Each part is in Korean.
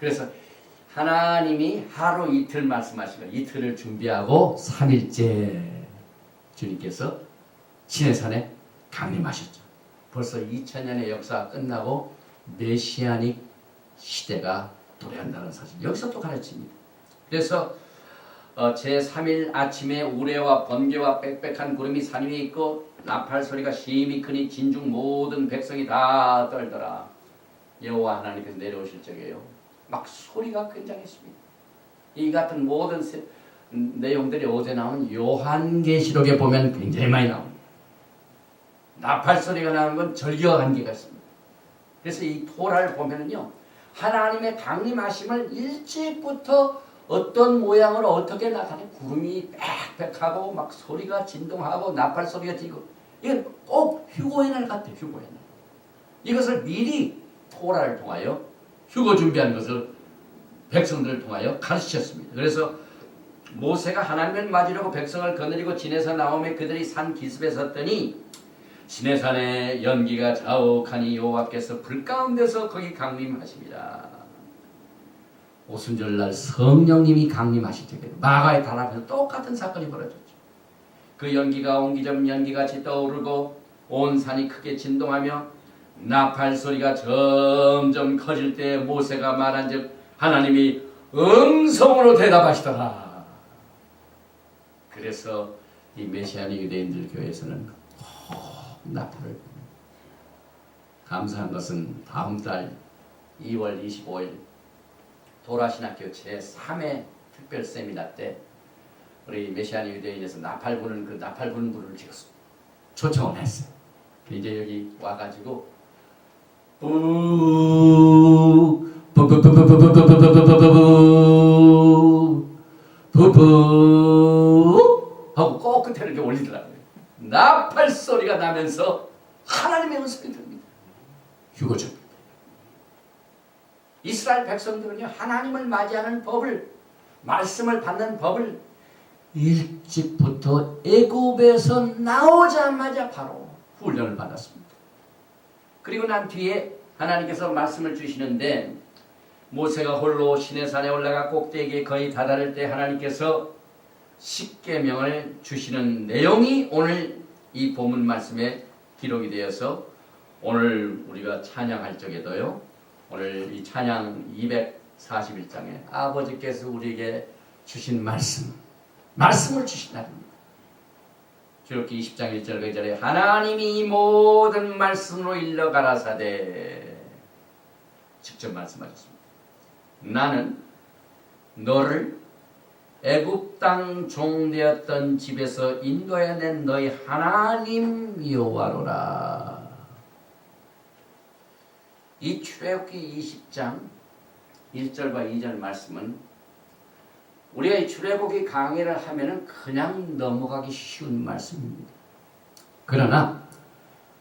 그래서 하나님이 하루 이틀 말씀하시고 이틀을 준비하고 3일째 주님께서 시내산에 강림하셨죠. 벌써 2000년의 역사가 끝나고 메시아닉 시대가 도래한다는 사실 여기서 또 가르칩니다. 그래서 어, 제3일 아침에 우레와 번개와 빽빽한 구름이 산 위에 있고 나팔 소리가 심히 크니 진중 모든 백성이 다 떨더라. 여호와 하나님께서 내려오실 적에요. 막 소리가 굉장했습니다. 이 같은 모든 세, 음, 내용들이 어제 나온 요한계시록에 보면 굉장히 많이 나옵니다. 나팔 소리가 나는 건 절기와 관계가 있습니다. 그래서 이 토라를 보면은요, 하나님의 강림하심을 일찍부터 어떤 모양으로 어떻게 나타내 구름이 빽빽하고 막 소리가 진동하고 나팔 소리가 지고 이건 꼭 휴고의 날 같아 휴고의 날. 이것을 미리 토라를 통하여 휴거 준비한 것을 백성들을 통하여 가르치셨습니다. 그래서 모세가 하나님을 맞으려고 백성을 거느리고 진에서 나오며 그들이 산 기습에 섰더니 시내산에 연기가 자욱하니 여호와께서 불 가운데서 거기 강림하십니다. 오순절날 성령님이 강림하실 적에 마가의 달 앞에서 똑같은 사건이 벌어졌죠. 그 연기가 옹기점 연기같이 떠오르고 온 산이 크게 진동하며 나팔 소리가 점점 커질 때 모세가 말한즉 하나님이 음성으로 대답하시더라. 그래서 이 메시아닉 유대인들 교회에서는 꼭 나팔을 감사한 것은 다음 달 2월 25일 도라신학교 제3회 특별 세미나 때 우리 메시아닉 유대인에서 나팔 부는 그 나팔 부는 분을 제가 초청을 했어요. 이제 여기 와가지고 하고 꼭 끝에 이렇게 올리더라고요. 나팔 소리가 나면서 하나님의 음성이 들립니다. 휴거죠. 이스라엘 백성들은요 하나님을 맞이하는 법을 말씀을 받는 법을 일찍부터 애굽에서 나오자마자 바로 훈련을 받았습니다. 그리고 난 뒤에 하나님께서 말씀을 주시는데 모세가 홀로 시내산에 올라가 꼭대기에 거의 다다를 때 하나님께서 십계명을 주시는 내용이 오늘 이 본문 말씀에 기록이 되어서 오늘 우리가 찬양할 적에도요. 오늘 이 찬양 241장에 아버지께서 우리에게 주신 말씀, 말씀을 주신 날입니다. 주력기 20장 1절 2절에 하나님이 이 모든 말씀으로 일러 가라사대 직접 말씀하셨습니다. 나는 너를 애굽 땅 종되었던 집에서 인도해 낸 너희 하나님 여호와로라. 이 출애굽기 20장 1절과 2절 말씀은 우리가 이 출애굽기 강의를 하면은 그냥 넘어가기 쉬운 말씀입니다. 그러나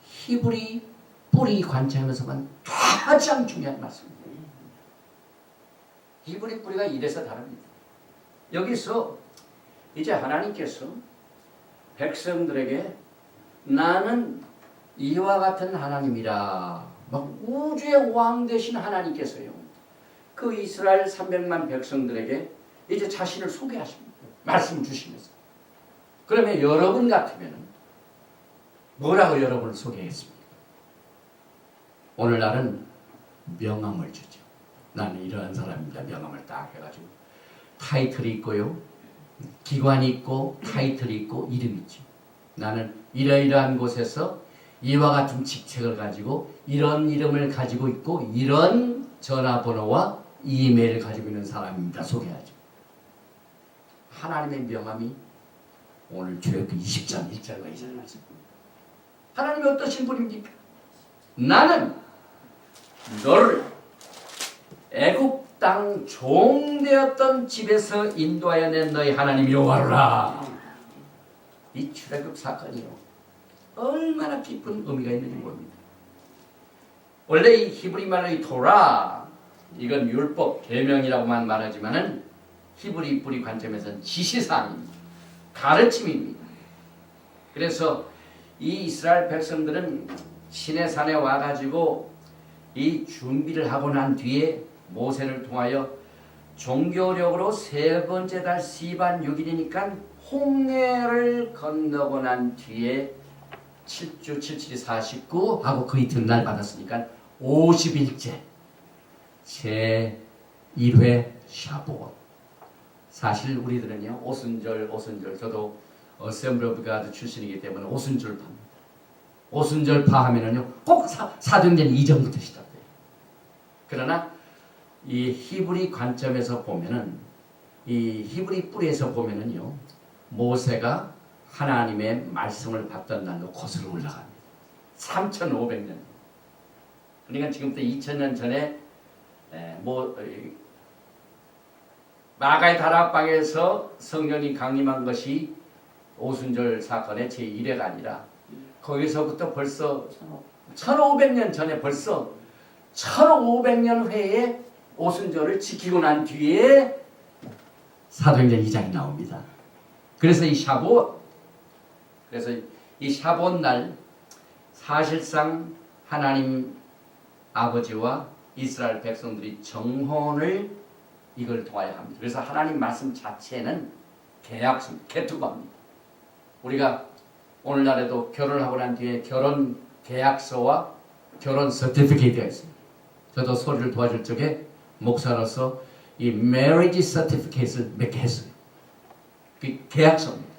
히브리 뿌리 관점에서만 가장 중요한 말씀입니다. 히브리 뿌리가 이래서 다릅니다. 여기서 이제 하나님께서 백성들에게 나는 이와 같은 하나님이라 막 우주의 왕 되신 하나님께서요. 그 이스라엘 300만 백성들에게 이제 자신을 소개하십니다. 말씀 주시면서. 그러면 여러분 같으면 뭐라고 여러분을 소개했습니까? 오늘날은 명함을 주죠. 나는 이러한 사람입니다. 명함을 딱 해가지고 타이틀이 있고요. 기관이 있고 타이틀이 있고 이름이 있죠. 나는 이러이러한 곳에서 이와 같은 직책을 가지고 이런 이름을 가지고 있고 이런 전화번호와 이메일을 가지고 있는 사람입니다. 소개하죠. 하나님의 명함이 오늘 주역기 20장 1절과 2절 말씀. 하나님이 어떠신 분입니까? 나는 너를 애굽 땅 종되었던 집에서 인도하여 낸 너희 하나님 여호와라. 이 출애굽 사건이요. 얼마나 깊은 의미가 있는지 모릅니다. 원래 이 히브리 말로 이 토라 이건 율법 계명이라고만 말하지만은 히브리 뿌리 관점에서는 지시사항입니다. 가르침입니다. 그래서 이 이스라엘 백성들은 시내산에 와가지고 이 준비를 하고 난 뒤에 모세를 통하여 종교력으로 세 번째 달 시반 6일이니까 홍해를 건너고 난 뒤에 7주 77이 49 하고 그 이튿날 받았으니까 50일째 제 1회 샤보온 사실 우리들은요 오순절 오순절 저도 어셈블 오브 가드 출신이기 때문에 오순절 파입니다 오순절 파 하면은요 꼭 사, 사도행전 이전부터 시작돼요 그러나 이 히브리 관점에서 보면은 이 히브리 뿌리에서 보면은요 모세가 하나님의 말씀을 받던 날로 거슬러 올라갑니다. 3,500년. 그러니까 지금부터 2,000년 전에 에, 뭐 이, 마가의 다락방에서 성령이 강림한 것이 오순절 사건의 제 1회가 아니라 거기서부터 벌써 1500년 전에 벌써 1500년 회에 오순절을 지키고 난 뒤에 사도행전 2장이 나옵니다. 그래서 이 샤보 그래서 이 샤본 날 사실상 하나님 아버지와 이스라엘 백성들이 정혼을 이걸 도와야 합니다. 그래서 하나님 말씀 자체는 계약서, 개투가입니다. 우리가 오늘날에도 결혼하고 난 뒤에 결혼 계약서와 결혼 서티피케이트가 있습니다. 저도 소리를 도와줄 적에 목사로서 이 marriage certificate을 몇 개 했어요. 그 계약서입니다.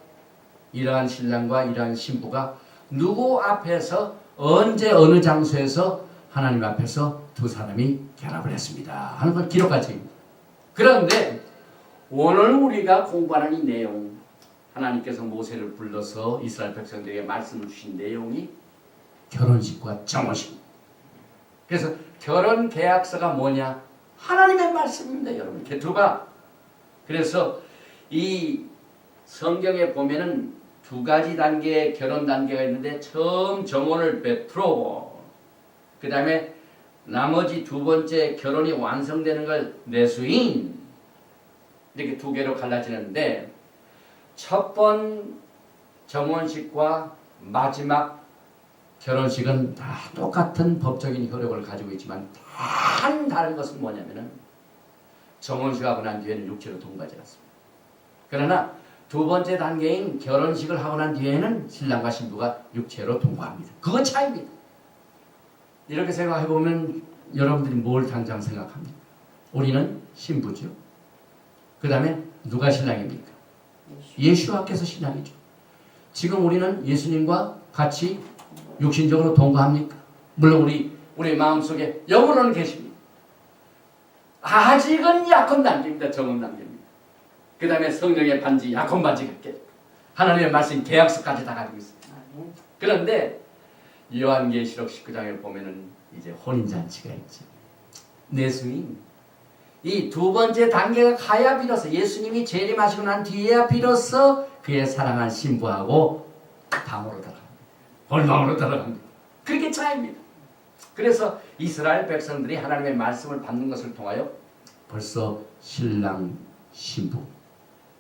이러한 신랑과 이러한 신부가 누구 앞에서 언제 어느 장소에서 하나님 앞에서 두 사람이 결합을 했습니다. 하는 걸 기록한 책입니다. 그런데 오늘 우리가 공부하는 이 내용 하나님께서 모세를 불러서 이스라엘 백성들에게 말씀을 주신 내용이 결혼식과 정혼식입니다. 그래서 결혼 계약서가 뭐냐? 하나님의 말씀입니다, 여러분. 개투가. 그래서 이 성경에 보면은 두 가지 단계의 결혼 단계가 있는데 처음 정혼을 베풀고 그 다음에 나머지 두 번째 결혼이 완성되는 걸 내수인 이렇게 두 개로 갈라지는데 첫 번 정혼식과 마지막 결혼식은 다 똑같은 법적인 효력을 가지고 있지만 단 다른 것은 뭐냐면은 정혼식하고 난 뒤에는 육체로 동거하지 않습니다. 그러나 두 번째 단계인 결혼식을 하고 난 뒤에는 신랑과 신부가 육체로 동거합니다. 그건 차이입니다. 이렇게 생각해 보면 여러분들이 뭘 당장 생각합니까? 우리는 신부죠. 그 다음에 누가 신랑입니까? 예수와께서 신랑이죠. 지금 우리는 예수님과 같이 육신적으로 동거합니까? 물론 우리 우리 마음속에 영으로는 계십니다. 아직은 약혼 단계입니다. 정혼 단계입니다. 그 다음에 성령의 반지, 약혼 반지 같게 하나님의 말씀 계약서까지 다 가지고 있습니다. 그런데 요한계시록 19장에 보면은 이제 혼인잔치가 있죠. 내수인 이 두 번째 단계가 가야 비로소 예수님이 재림하시고 난 뒤에야 비로소 그의 사랑한 신부하고 방으로 들어갑니다. 본방으로 들어갑니다. 그렇게 차이입니다. 그래서 이스라엘 백성들이 하나님의 말씀을 받는 것을 통하여 벌써 신랑 신부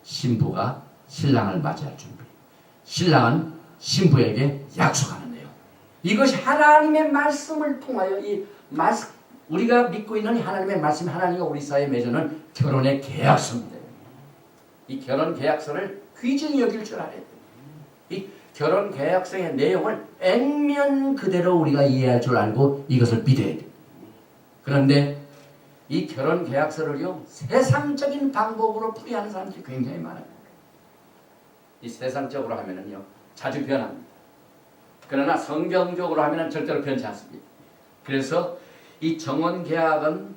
신부가 신랑을 맞이할 준비 신랑은 신부에게 약속하는 내용 이것이 하나님의 말씀을 통하여 이 말씀 우리가 믿고 있는 하나님의 말씀 하나님과 우리 사이에 맺어는 결혼의 계약서입니다. 이 결혼 계약서를 귀중히 여길 줄 알아야 돼요. 이 결혼 계약서의 내용을 액면 그대로 우리가 이해할 줄 알고 이것을 믿어야 돼. 그런데 이 결혼 계약서를요 세상적인 방법으로 풀이하는 사람들이 굉장히 많아요. 이 세상적으로 하면은요 자주 변합니다. 그러나 성경적으로 하면은 절대로 변치 않습니다. 그래서 이 정원 계약은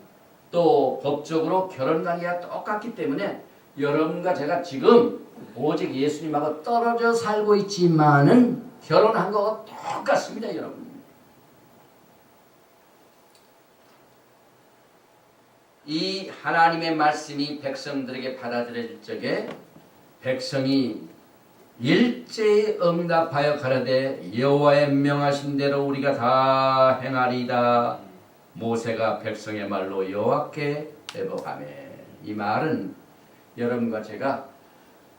또 법적으로 결혼 관계가 똑같기 때문에 여러분과 제가 지금 오직 예수님하고 떨어져 살고 있지만은 결혼한 거가 똑같습니다, 여러분. 이 하나님의 말씀이 백성들에게 받아들여질 적에 백성이 일제히 응답하여 가라되 여호와의 명하신 대로 우리가 다 행하리이다. 모세가 백성의 말로 여호와께 회복하며 이 말은 여러분과 제가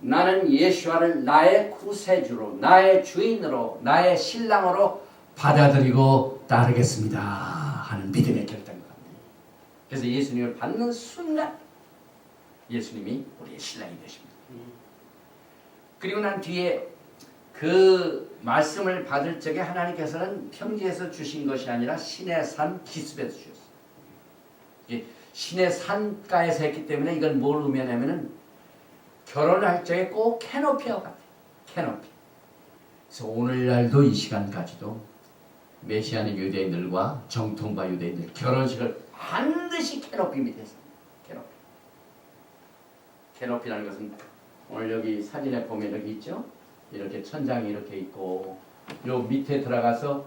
나는 예수와를 나의 구세주로 나의 주인으로 나의 신랑으로 받아들이고 따르겠습니다 하는 믿음의 결단입니다. 그래서 예수님을 받는 순간 예수님이 우리의 신랑이 되십니다. 그리고 난 뒤에 그 말씀을 받을 적에 하나님께서는 평지에서 주신 것이 아니라 신의 산 기습에서 주셨어요. 이게 신의 산가에서 했기 때문에 이건 뭘 의미하냐면은 결혼할 적에 꼭 캐노피와 같아요. 캐노피. 그래서 오늘날도 이 시간까지도 메시아닉 유대인들과 정통파 유대인들 결혼식을 반드시 캐노피 밑에서 캐노피. 캐노피라는 것은 오늘 여기 사진에 보면 여기 있죠? 이렇게 천장이 이렇게 있고 요 밑에 들어가서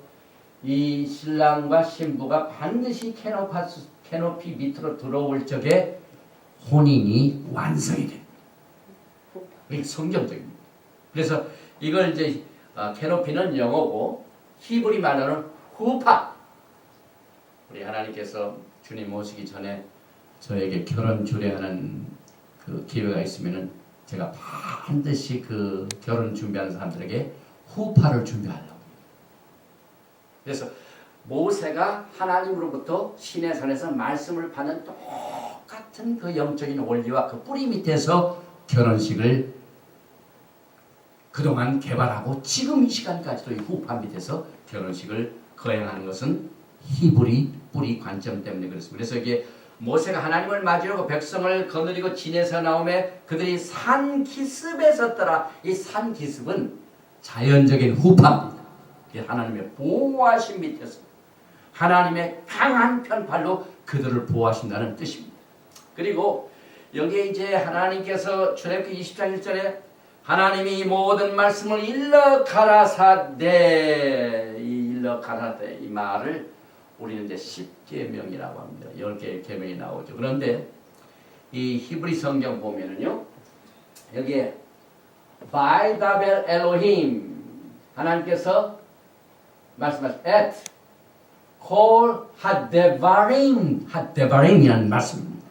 이 신랑과 신부가 반드시 캐노파스, 캐노피 밑으로 들어올 적에 혼인이 완성이 됩니다. 성경적입니다. 그래서 이걸 이제 어, 캐노피는 영어고 히브리 말로는 후파. 우리 하나님께서 주님 오시기 전에 저에게 결혼 주례하는 그 기회가 있으면은 제가 반드시 그 결혼 준비하는 사람들에게 후파를 준비하려고. 그래서 모세가 하나님으로부터 신의 산에서 말씀을 받는 똑같은 그 영적인 원리와 그 뿌리 밑에서 결혼식을 그동안 개발하고 지금 이 시간까지도 이 후파 밑에서 결혼식을 거행하는 것은 히브리 뿌리 관점 때문에 그렇습니다. 그래서 이게 모세가 하나님을 맞으려고 백성을 거느리고 진에서 나오매 그들이 산 기습에 섰더라. 이 산 기습은 자연적인 후파입니다. 하나님의 보호하신 밑에서 하나님의 강한 편팔로 그들을 보호하신다는 뜻입니다. 그리고 여기에 이제 하나님께서 출애굽기 20장 1절에 하나님이 이 모든 말씀을 일러 가라사대 이 일러 가라사대 이 말을 우리는 이제 십계명이라고 합니다. 열 개의 계명이 나오죠. 그런데 이 히브리 성경 보면은요. 여기에 바이다벨 엘로힘 하나님께서 말씀하신 at 콜 하데바림 하데바림이라는 말씀입니다.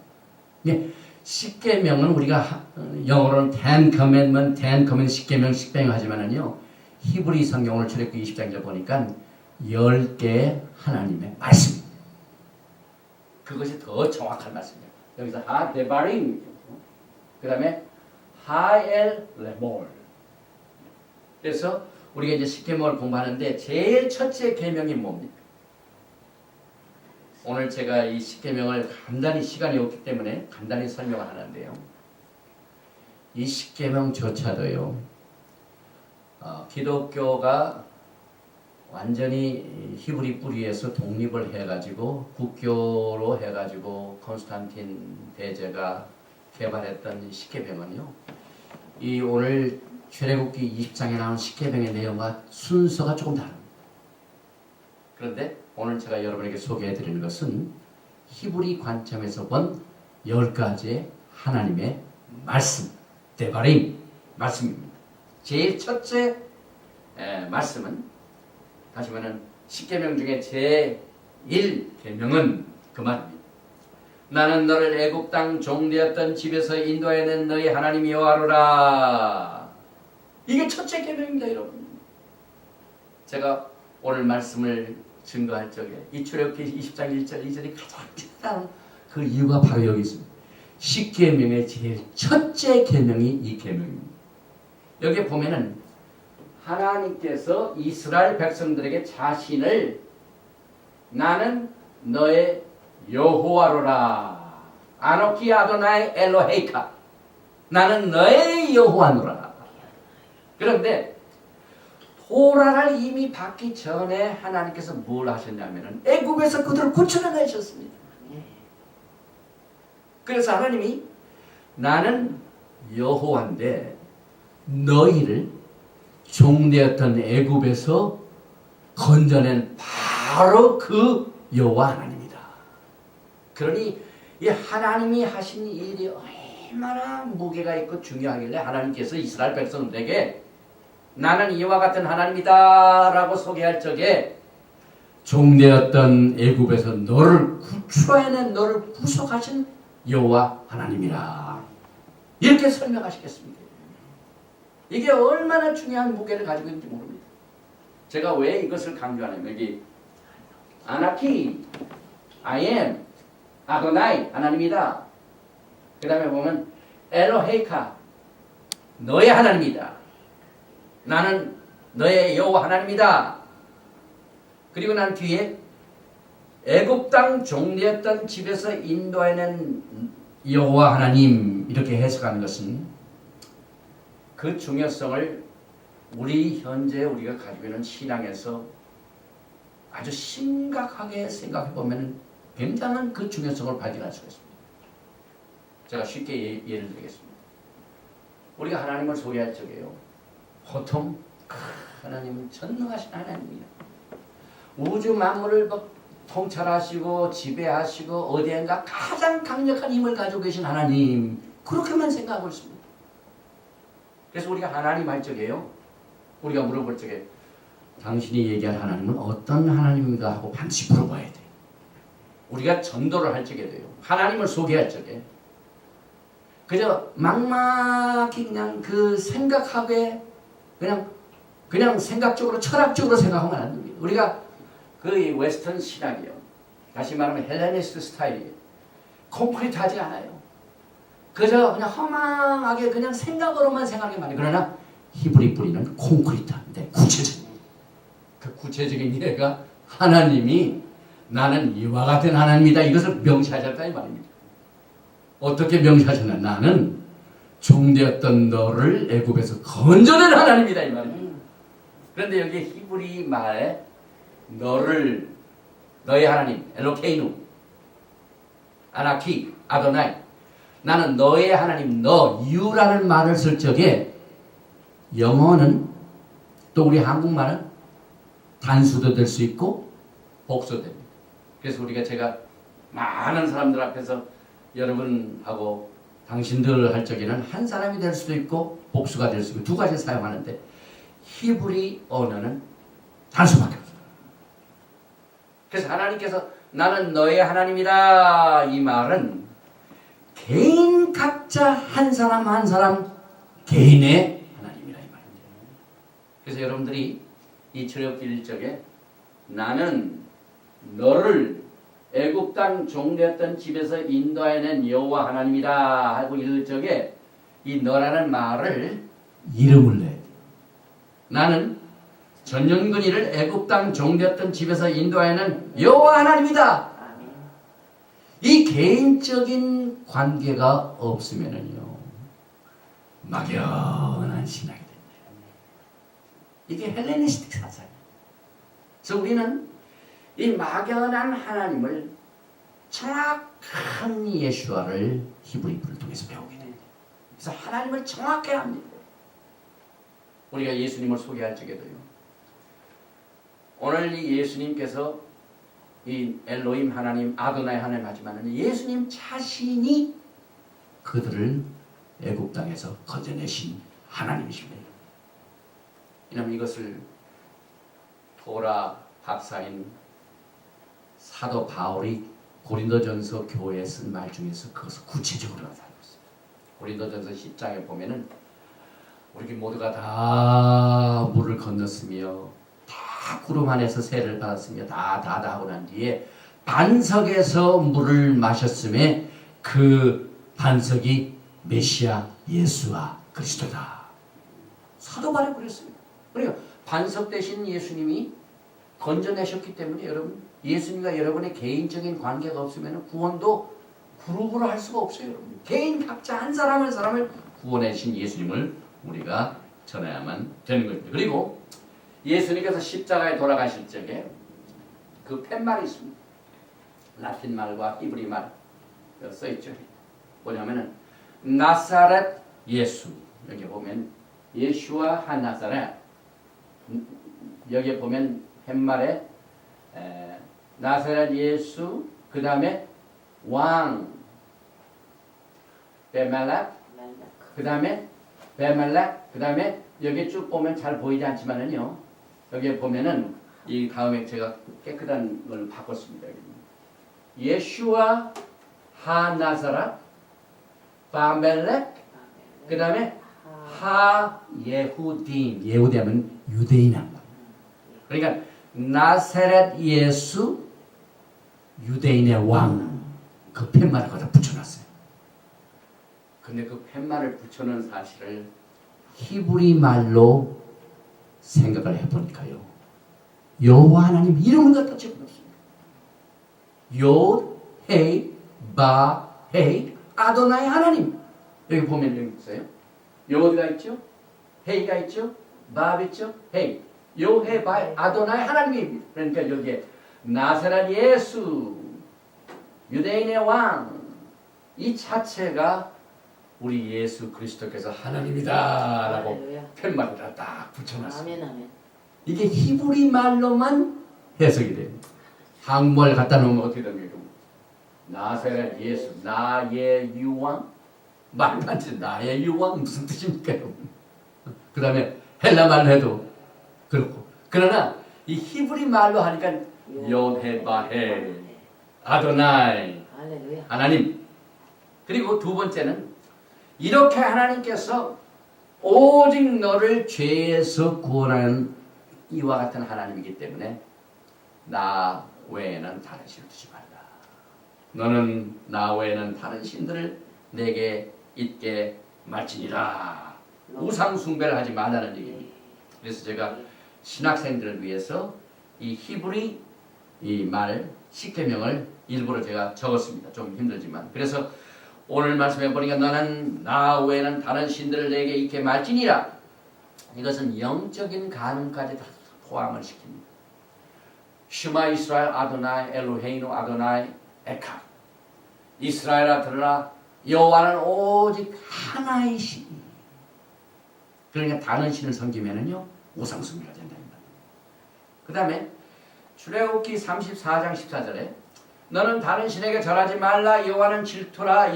네, 십계명은 우리가 하- 어, 영어로는 ten commandment, ten command 십계명 십계명 하지만은요 히브리 성경을 출애굽기 20장에 보니까 열 개의 하나님의 말씀입니다. 그것이 더 정확한 말씀이에요. 여기서 하 데바림 그 다음에 하엘 레몰 그래서 우리가 이제 십계명을 공부하는데 제일 첫째 계명이 뭡니까? 오늘 제가 이 십계명을 간단히 시간이 없기 때문에 간단히 설명을 하는데요. 이 십계명조차도요. 어, 기독교가 완전히 히브리 뿌리에서 독립을 해가지고 국교로 해가지고 콘스탄틴 대제가 개발했던 이 십계명은요. 이 오늘 출애굽기 20장에 나온 십계명의 내용과 순서가 조금 다릅니다. 그런데 오늘 제가 여러분에게 소개해 드리는 것은 히브리 관점에서 본 열 가지의 하나님의 말씀, 데바림 말씀입니다. 제일 첫째 에, 말씀은 말하면 십계명 중에 제 1계명은 그 말입니다. 나는 너를 애굽 땅 종되었던 집에서 인도해낸 너희 하나님 여호와로라. 이게 첫째 계명입니다, 여러분. 제가 오늘 말씀을 증거할 적에 이 출애굽기 20장 1절 2절이 가장 중요한 그 이유가 바로 여기 있습니다. 십계명의 제일 첫째 계명이 이 계명입니다. 여기 보면은 하나님께서 이스라엘 백성들에게 자신을 나는 너의 여호와로라. 아노키 아도나의 엘로헤이카 나는 너의 여호와노라. 그런데 토라를 이미 받기 전에 하나님께서 뭘 하셨냐면은 애굽에서 그들을 구출해내셨습니다. 그래서 하나님이 나는 여호와인데 너희를 종되었던 애굽에서 건져낸 바로 그 여호와 하나님이다. 그러니 이 하나님이 하신 일이 얼마나 무게가 있고 중요하길래 하나님께서 이스라엘 백성들에게 나는 이와 같은 하나님이다라고 소개할 적에 종되었던 애굽에서 너를 구출해낸 너를 구속하신 여호와 하나님이라 이렇게 설명하시겠습니다. 이게 얼마나 중요한 무게를 가지고 있는지 모릅니다. 제가 왜 이것을 강조하냐면 여기 아나키, I am, 아도나이 하나님이다. 그 다음에 보면 엘로헤이카 너의 하나님이다. 나는 너의 여호와 하나님이다. 그리고 난 뒤에 애굽 땅 종되었던 집에서 인도하는 여호와 하나님 이렇게 해석하는 것은 그 중요성을 우리 현재 우리가 가지고 있는 신앙에서 아주 심각하게 생각해 보면 굉장한 그 중요성을 발견할 수가 있습니다. 제가 쉽게 예, 예를 들겠습니다. 우리가 하나님을 소개할 적에요. 보통 크, 하나님은 전능하신 하나님이야. 우주 만물을 뭐 통찰하시고 지배하시고 어디엔가 가장 강력한 힘을 가지고 계신 하나님 그렇게만 생각하고 있습니다. 그래서 우리가 하나님 할 적에요. 우리가 물어볼 적에 당신이 얘기할 하나님은 어떤 하나님인가 하고 반드시 물어봐야 돼. 우리가 전도를 할 적에 돼요. 하나님을 소개할 적에 그저 막막히 그냥 그 생각하게 그냥 그냥 생각적으로 철학적으로 생각하면 안 됩니다. 우리가 그 웨스턴 신학이요. 다시 말하면 헬레니스트 스타일이에요. 콘크리트하지 않아요. 그저 그냥 허망하게 그냥 생각으로만 생각하게 만요 그러나 히브리 뿌리는 콘크리트한데 구체적인 그 구체적인 이해가 하나님이 나는 이와 같은 하나님이다 이것을 명시하셨다 이 말입니다. 어떻게 명시하셨나? 나는 종되었던 너를 애굽에서 건져낸 하나님이다 이 말입니다. 그런데 여기 히브리 말에 너를 너의 하나님 엘로케이누 아나키 아도나이 나는 너의 하나님 너 유라는 말을 쓸 적에 영어는 또 우리 한국말은 단수도 될 수 있고 복수도 됩니다. 그래서 우리가 제가 많은 사람들 앞에서 여러분하고 당신들 할 적에는 한 사람이 될 수도 있고 복수가 될 수 있고 두 가지 사용하는데 히브리 언어는 단수밖에 없어요. 그래서 하나님께서 나는 너의 하나님이다 이 말은 개인 각자 한 사람 한 사람 개인의 하나님이라 이 말입니다. 그래서 여러분들이 이 출애굽기 일적에 나는 너를 땅 종되었던 집에서 인도해낸 여호와 하나님이다 하고 읽을 적에 이 너라는 말을 이름을 내. 나는 전년근이를 애굽 땅 종되었던 집에서 인도해낸 여호와 하나님이다. 이 개인적인 관계가 없으면은요 막연한 신앙이 됩니다. 이게 헬레니스틱 사상이에요. 그래서 우리는 이 막연한 하나님을 정확한 예수와를 히브리프를 통해서 배우게 됩니다. 그래서 하나님을 정확히 합니다. 우리가 예수님을 소개할 적에도요. 오늘 이 예수님께서 이 엘로임 하나님, 아도나이 하나님 하지만 예수님 자신이 그들을 애굽 땅에서 건져내신 하나님이십니다. 왜냐하면 이것을 토라 박사인 사도 바울이 고린도전서 교회에 쓴 말 중에서 그것을 구체적으로 나타내고 있습니다. 고린도전서 10장에 보면은 우리 모두가 다 물을 건넜으며 다 구름 안에서 세를 받았으며 다다 다 하고 난 뒤에 반석에서 물을 마셨음에 그 반석이 메시아 예수와 그리스도다. 사도 바울이 그랬습니다. 그러니까 반석 대신 예수님이 건져내셨기 때문에 여러분 예수님과 여러분의 개인적인 관계가 없으면 구원도 그룹으로 할 수가 없어요. 여러분. 개인 각자 한 사람 한 사람을 구원해신 예수님을 우리가 전해야만 되는 겁니다. 그리고 예수님께서 십자가에 돌아가실 적에 그 팻말이 있습니다. 라틴 말과 히브리 말 써있죠. 뭐냐면은 나사렛 예수. 여기 보면 예수와 한 나사렛. 여기 보면 팻말에 에, 나사렛 예수 그 다음에 왕. 베멜렉. 그 다음에 베멜렉. 그 다음에 여기 쭉 보면 잘 보이지 않지만은요 여기 보면은 이 다음에 제가 깨끗한 걸 바꿨습니다. 예슈와 하나사라 바멜렉 그 다음에 하 예후딘 예후디하면 유대인한 거. 그러니까 나세렛 예수 유대인의 왕. 그 팻말을 거기다 붙여놨어요. 근데 그 팻말을 붙여놓은 사실을 히브리 말로 생각을 해보니까요. 여호와 하나님 이름을 갖다 집어넣습니다. 요, 헤이, 바, 헤이, 아도나이 하나님. 여기 보면 여기 있어요. 요가 있죠? 헤이가 있죠? 바 있죠? 헤이. 요, 헤, 바, 아도나이 하나님이 그러니까 여기에 나사렛 예수, 유대인의 왕, 이 자체가 우리 예수 그리스도께서 하나님이다라고. 팻말을 딱 붙여놨어요. 아멘 아멘. 이게 히브리 말로만 해석이 됩니다. 한국말 갖다 놓으면 어떻게 됩니까? 나사렛 예수, 나의 안 돼. 나의 유왕 무슨 뜻입니까? 그 다음에 헬라 말로 해도 그렇고. 그러나 이 히브리 말로 하니까 요헤바헤, 아도나이. 하나님. 그리고 두 번째는 이렇게 하나님께서 오직 너를 죄에서 구원하는 이와 같은 하나님이기 때문에 나 외에는 다른 신을 두지 말라. 너는 나 외에는 다른 신들을 내게 있게 말지니라. 우상 숭배를 하지 말라는 얘기입니다. 그래서 제가 신학생들을 위해서 이 히브리 이 말 십계명을 일부러 제가 적었습니다. 좀 힘들지만 그래서 오늘 말씀해 보니까 너는 나 외에는 다른 신들을 내게 있게 말지니라. 이것은 영적인 가능까지 다 포함을 시킵니다. 슈마 이스라엘 아도나이 엘로헤이노 아도나이 에카 이스라엘아 들으라 여호와는 오직 하나의 신. 그러니까 다른 신을 섬기면은요 우상 숭배가 된답니다. 그 다음에 출애굽기 34장 14절에 너는 다른 신에게 절하지 말라 여호와는 질투라